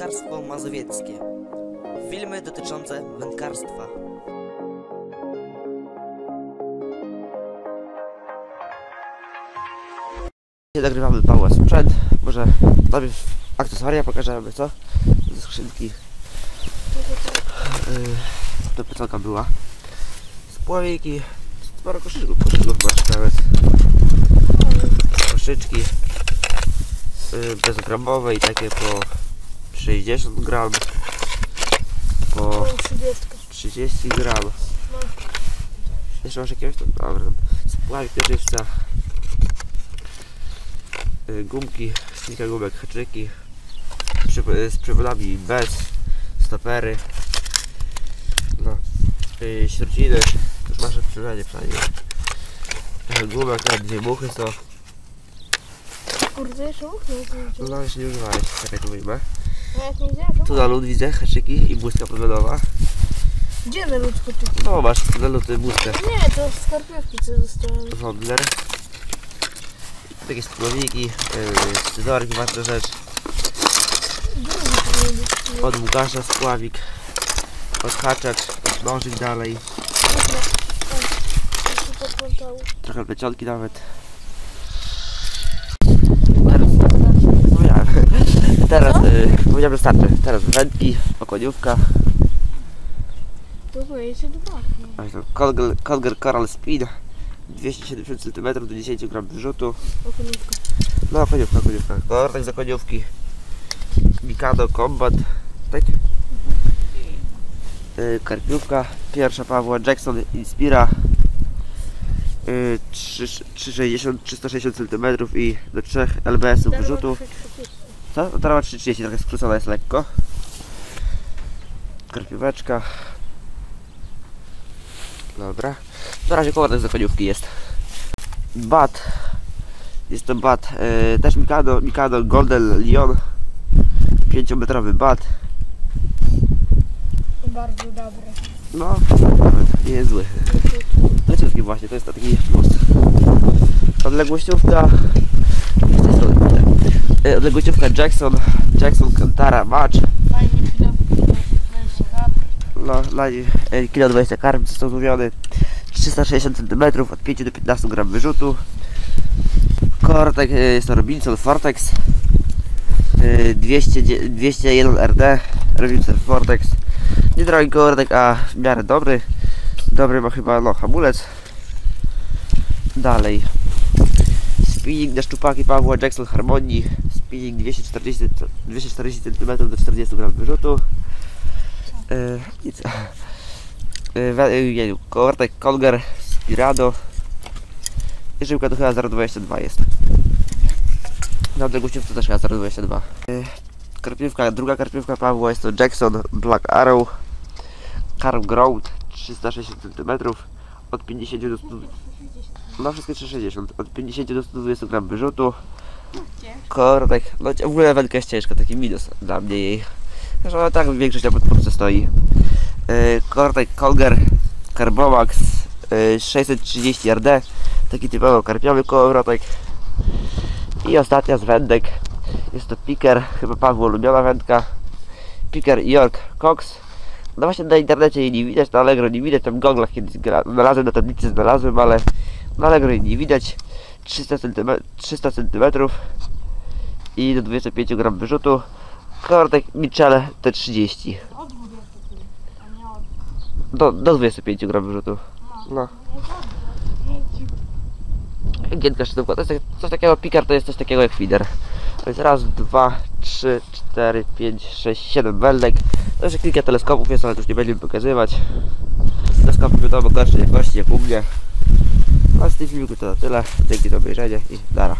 Wędkarstwo mazowieckie. Filmy dotyczące wędkarstwa. Nagrywamy Pawła sprzęt. Może najpierw akcesoria pokażemy, co? Ze skrzynki. Yy, to pytonka była. Spławiki. Sporo koszyczków, koszyczków masz nawet. Koszyczki. Yy, bezgramowe i takie po 60 gram. Po 30. 30 gram. Jeszcze masz jakiegoś? Dobra. Spławik pieczywca. Y, Gumki, kilka gumek, haczyki. Przy, z przewodami bez. Stopery. No. Y, Śruciny. Tu masz przebranie przynajmniej. Trochę Gumek, na dwie muchy są. Kurde, jeszcze muchy No jeszcze nie używałeś. A jak widziałem, Tu na lód widzę haczyki i błyska podwodowa. Gdzie na ludzku ty? No masz na lód błyskę. Nie, to skarpiewki co zostały. Wodler. Takie spłowniki, yy, scyzoryk, ważna rzecz. Od Łukasza spławik. Odhaczacz, nożyk dalej. Jeszcze podplątało. Trochę plecionki nawet. Teraz, powiedziałem. Teraz, yy, powiedziałem, że starczy. Teraz wędki, okoniówka. To jeszcze dwa. Colger Coral Speed. 270 cm do 10 gram wyrzutu. Okonówka. No, koniówka, koniówka. Kortek za koniówki. Mikado Combat. Tak? Yy, karpiówka. Pierwsza Pawła Jackson Inspira. Yy, 3 360, 360 cm i do 3 lbs wyrzutu. Co? Trawa 330, trochę skrócona jest lekko. Karpióweczka. Dobra. Na razie kołek za koniówki jest. Bat. Jest to bat. E, też Mikado, Mikado Golden Lion. 5-metrowy bat. Bardzo dobre. No, nawet nie jest zły. Leciutki właśnie, to jest taki most. Odległościówka. E, Odległościówka Jackson. Jackson Kantara Match. No, na e, kilo 20 karm został złowiony. 360 cm od 5 do 15 gram wyrzutu. Kortek e, jest to Robinson Vortex. E, 200, 201 RD Robinson Vortex. Niedrogi kortek, a w miarę dobry. Dobry ma chyba no, hamulec. Dalej. Spinning na szczupaki Pawła Jackson Harmonii. Spinning 240, 240 cm do 40 gram wyrzutu. E, nic. E, we- e, jeju, Kortek, Colger, Spirado. I żyłka to chyba 0,22 jest. Na to też chyba 0,22. E, Karpiówka, druga karpiówka Pawła jest to Jackson Black Arrow. Carp Growth 360 cm. Od 50 do 100. No wszystkie 360. Od 50 do 120 gram wyrzutu. Kortek, no w ogóle wędka jest ciężka, taki minus dla mnie jej. Zresztą tak większość na podpórce stoi. Yy, Kortek Colger Carbomax yy, 630 RD. Taki typowo karpiowy kołowrotek. I ostatnia z wędek. Jest to Piker, chyba Pawła ulubiona wędka. Piker York Cox. No właśnie na internecie jej nie widać, na Allegro nie widać, tam w goglach kiedyś znalazłem, na tablicy znalazłem, ale na Allegro jej nie widać. 300 cm, 300 cm i do 25 gram wyrzutu. Kortek Michele T30. Od 20 a nie od... Do, do 25 gram wyrzutu. No. Giętka szczytówka. To jest coś takiego, pikar to jest coś takiego jak feeder. To jest raz, dwa, trzy, cztery, pięć, sześć, siedem weldek. To jeszcze kilka teleskopów jest, ale już nie będziemy pokazywać. Teleskopy wiadomo gorszej jakości jak u mnie. Asta este video câteodată la, de câte o bejade și dara.